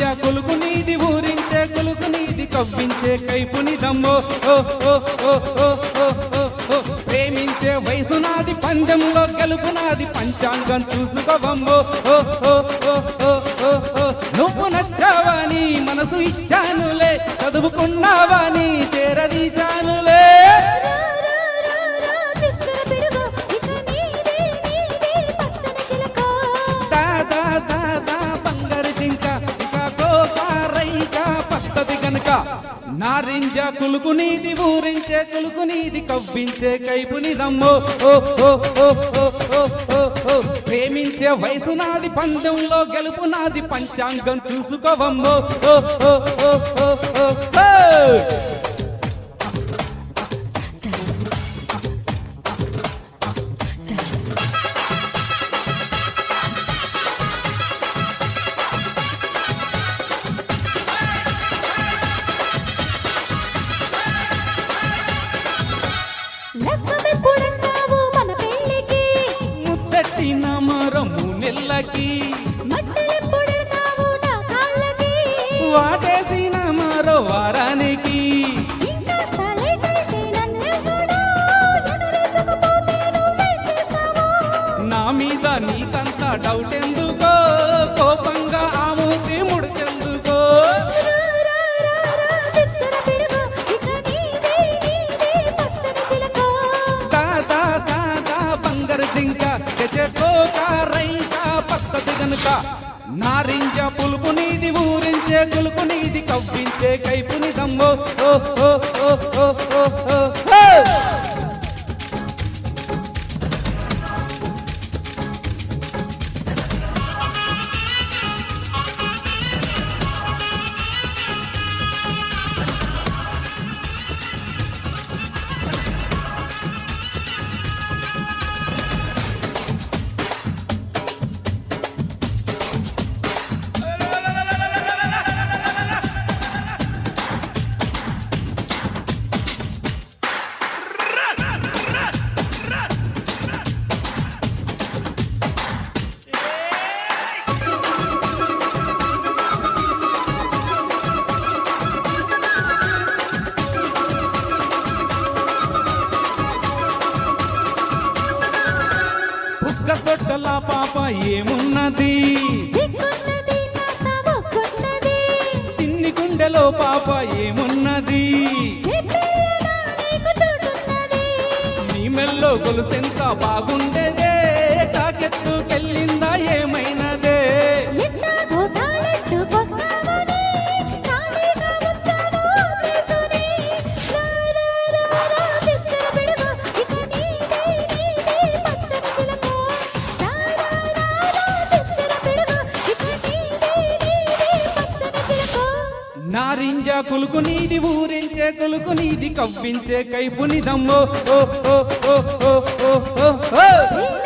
నారింజ కొలుకు నీది ఊరించే కొలుకు నీది కవ్వించే కైపుని దమ్మో ఓ ఓ ఓ ఓ ఓ ఓ ప్రేమించే వయసు నాది పందెంలో గెలుపు నాది పంచాంగం చూసుకోవమ్మో. ఓ ఓ ఓ ఓ ఓ నువ్వు నచ్చావని మనసు ఇచ్చానులే చదువుకున్నావని కులుకు నీది ఊరించే కులుకు నీది కవ్వించే కైపు నిదమ్మో ఓ ఓ ఓ ఓ ఓ ఓ ఓ ప్రేమించే వయసు నాది పందెంలో గెలుపు నాది పంచాంగం చూసుకోవమ్మో ఓ ఓ ఓ ఓ ఓ की పక్కది నారింజ పులుపు నీది ఊరించే కులుపు నీది కవ్వించే కైపు నిదమ్మో ఓ ఓ ఓ పాప ఏమున్నది. చిన్ని గుండెలో పాప ఏమున్నది. నీ మెల్లో గొలుసెంత బాగుండేదే నారింజ కులుకు నీది ఊరించే కులుకు నీది కవ్వించే కైపుని దమ్మో ఓ ఓ ఓ ఓ ఓ ఓ ఓ.